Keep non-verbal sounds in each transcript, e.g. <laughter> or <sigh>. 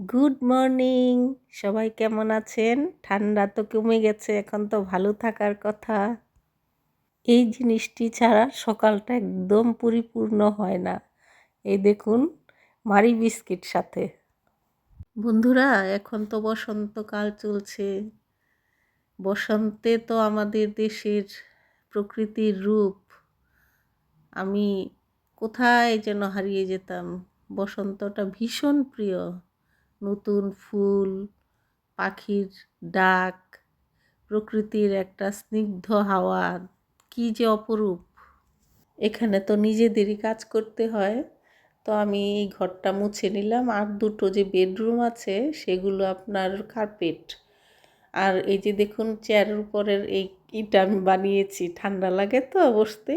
Good morning সবাই কেমন আছেন? ঠান্ডা তো কমে গেছে, এখন তো ভালো থাকার কথা। এই জিনিসটি ছাড়া সকালটা একদম পরিপূর্ণ হয় না। এই দেখুন মারি বিস্কিট সাথে। বন্ধুরা, এখন তো বসন্তকাল চলছে। বসন্তে তো আমাদের দেশের প্রকৃতির রূপ। আমি কোথায় যেন হারিয়ে যেতাম। বসন্তটা ভীষণ প্রিয়। নতুন ফুল, পাখির ডাক, প্রকৃতির একটা স্নিগ্ধ হাওয়া, কি যে অপরূপ। এখানে তো নিজেদেরই কাজ করতে হয়। তো আমি এই ঘরটা মুছে নিলাম। আর দুটো যে বেডরুম আছে, সেগুলো আপনার কার্পেট। আর এই যে দেখুন, চেয়ারের উপরের এই ইটা আমি বানিয়েছি। ঠান্ডা লাগে তো বসতে।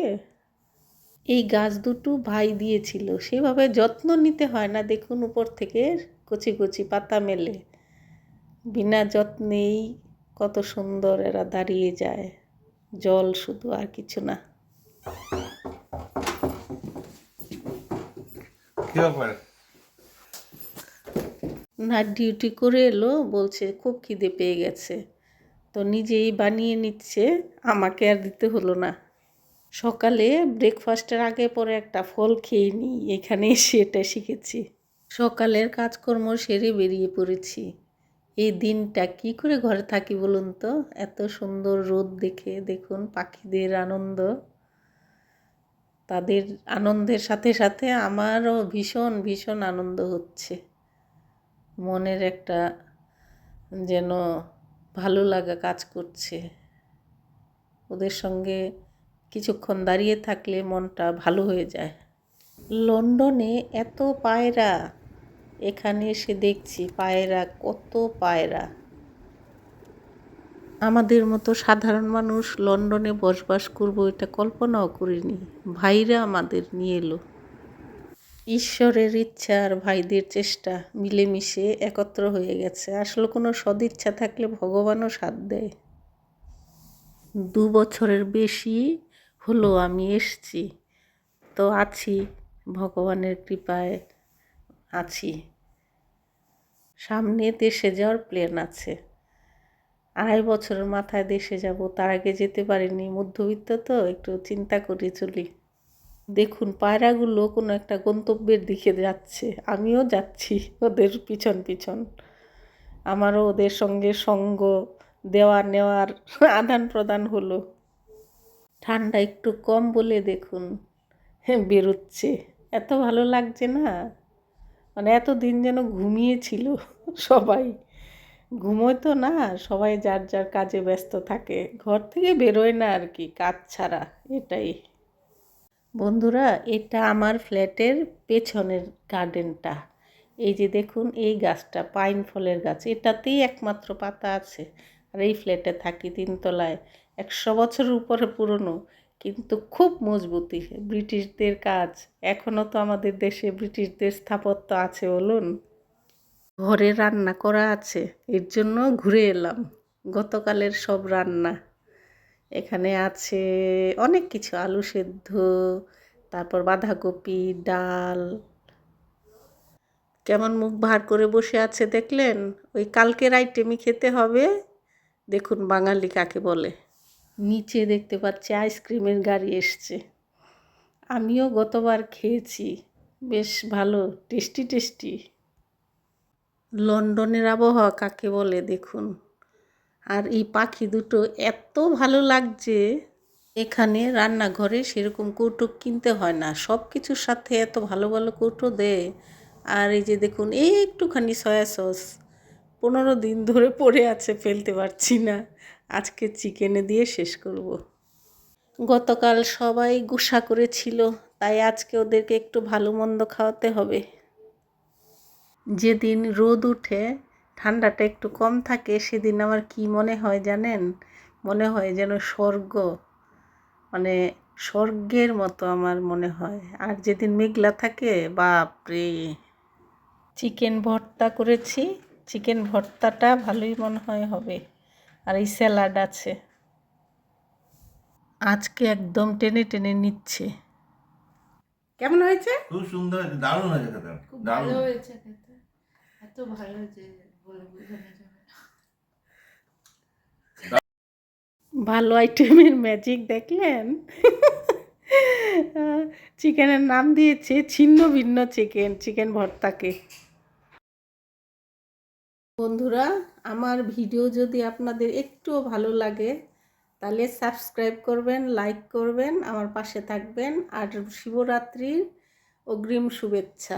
এই গাছ দুটো ভাই দিয়েছিল। সেভাবে যত্ন নিতে হয় না দেখুন উপর থেকে। কচি কচি পাতা মেলে। বিনা যত্নেই কত সুন্দর এরা দাঁড়িয়ে যায়। জল শুধু আর কিছু না। নাইট ডিউটি করে এলো বলছে খুব খিদে পেয়ে গেছে। তো নিজেই বানিয়ে নিচ্ছে আমাকে আর দিতে হলো না। সকালে ব্রেকফাস্টের আগে পরে একটা ফল খেয়ে নিই এখানে এসে এটা শিখেছি। সকালের কাজকর্ম সেরে বেরিয়ে পড়েছি। এই দিনটা কি করে ঘরে থাকি বলুন তো? এত সুন্দর রোদ দেখে দেখুন পাখিদের আনন্দ। তাদের আনন্দের সাথে সাথে আমারও ভীষণ ভীষণ আনন্দ হচ্ছে। মনের একটা যেন ভালো লাগা কাজ করছে। ওদের সঙ্গে কিছুক্ষণ দাঁড়িয়ে থাকলে মনটা ভালো হয়ে যায়। লন্ডনে এত পায়রা এখানে এসে দেখছি পায়রা, কত পায়রা। আমাদের মতো সাধারণ মানুষ লন্ডনে বসবাস করব এটা কল্পনাও করিনি। ভাইরা আমাদের নিয়ে এলো। ঈশ্বরের ইচ্ছা আর ভাইদের চেষ্টা মিলেমিশে একত্র হয়ে গেছে। আসলে কোনো সদিচ্ছা থাকলে ভগবানও সাথ দেয়। দু বছরের বেশি হলো আমি এসছি, তো আছি ভগবানের কৃপায়। আছি। সামনে দেশে যাওয়ার প্ল্যান আছে। আড়াই বছরের মাথায় দেশে যাব, তার আগে যেতে পারিনি। মধ্যবিত্ত তো, একটু চিন্তা করে চলি। দেখুন, পায়রাগুলো কোনো একটা গন্তব্যের দিকে যাচ্ছে। আমিও যাচ্ছি ওদের পিছন পিছন। আমারও ওদের সঙ্গে সঙ্গ দেওয়া নেওয়ার <laughs> আদান প্রদান হলো। ঠান্ডা একটু কম বলে দেখুন। হ্যাঁ বেরোচ্ছে। এত ভালো লাগছে না? মানে এত দিন যেন ঘুমিয়েছিল সবাই। ঘুমোয় তো না, সবাই যার যার কাজে ব্যস্ত থাকে। ঘর থেকে বেরোয় না আর কি, কাজ ছাড়া, এটাই। বন্ধুরা, এটা আমার ফ্ল্যাটের পেছনের গার্ডেনটা। এই যে দেখুন, এই গাছটা, পাইন ফলের গাছ, এটাতেই একমাত্র পাতা আছে। আর এই ফ্ল্যাটে থাকি তিনতলায়। একশো বছরের উপরে পুরনো। কিন্তু খুব মজবুতি ব্রিটিশদের কাজ। এখনও তো আমাদের দেশে ব্রিটিশদের স্থাপত্য আছে বলুন। ঘরে রান্না করা আছে। এর জন্য ঘুরে এলাম। গতকালের সব রান্না। এখানে আছে অনেক কিছু। আলু সেদ্ধ, তারপর বাঁধাকপি, ডাল। কেমন মুখ ভার করে বসে আছে দেখলেন? ওই কালকের আইটেমই খেতে হবে। দেখুন বাঙালি কাকে বলে। নিচে দেখতে পাচ্ছি আইসক্রিমের গাড়ি এসছে। আমিও গতবার খেয়েছি, বেশ ভালো, টেস্টি টেস্টি। লন্ডনের আবহাওয়া কাকে বলে দেখুন। আর এই পাখি দুটো এত ভালো লাগছে, এখানে রান্নাঘরে সেরকম কৌটো কিনতে হয় না সব কিছুর সাথে এত ভালো ভালো কৌটো দেয়। আর এই যে দেখুন, এই একটুখানি সয়া সস। পনেরো দিন ধরে পড়ে আছে, ফেলতে পারছি না। আজকে চিকেনে দিয়ে শেষ করব। গতকাল সবাই গুসা করেছিল, তাই আজকে ওদেরকে একটু ভালো মন্দ খাওয়াতে হবে। যেদিন রোদ উঠে, ঠান্ডাটা একটু কম থাকে, সেদিন আমার কি মনে হয় জানেন? মনে হয় যেন স্বর্গ। মানে স্বর্গের মতো আমার মনে হয়। আর যেদিন মেঘলা থাকে, বাপরে! চিকেন ভর্তা করেছি চিকেন ভর্তাটা ভালোই মনে হয় হবে। আর এই স্যালাড আছে। আজকে একদম টেনে টেনে নিচ্ছে। কেমন হয়েছে? খুব সুন্দর হয়েছে দারুণ হয়েছে খেতে। খুব ভালো দারুণ। হয়েছে খেতে। এত ভালো যে বলে বোঝানো যাবে ভালো আইটেমের ম্যাজিক দেখলেন? চিকেনের নাম দিয়েছে ছিন্ন ভিন্ন চিকেন চিকেন ভর্তাকে। বন্ধুরা, আমার ভিডিও যদি আপনাদের একটুও ভালো লাগে, তাহলে সাবস্ক্রাইব করবেন, লাইক করবেন, আমার পাশে থাকবেন, আর শিবরাত্রির অগ্রিম শুভেচ্ছা।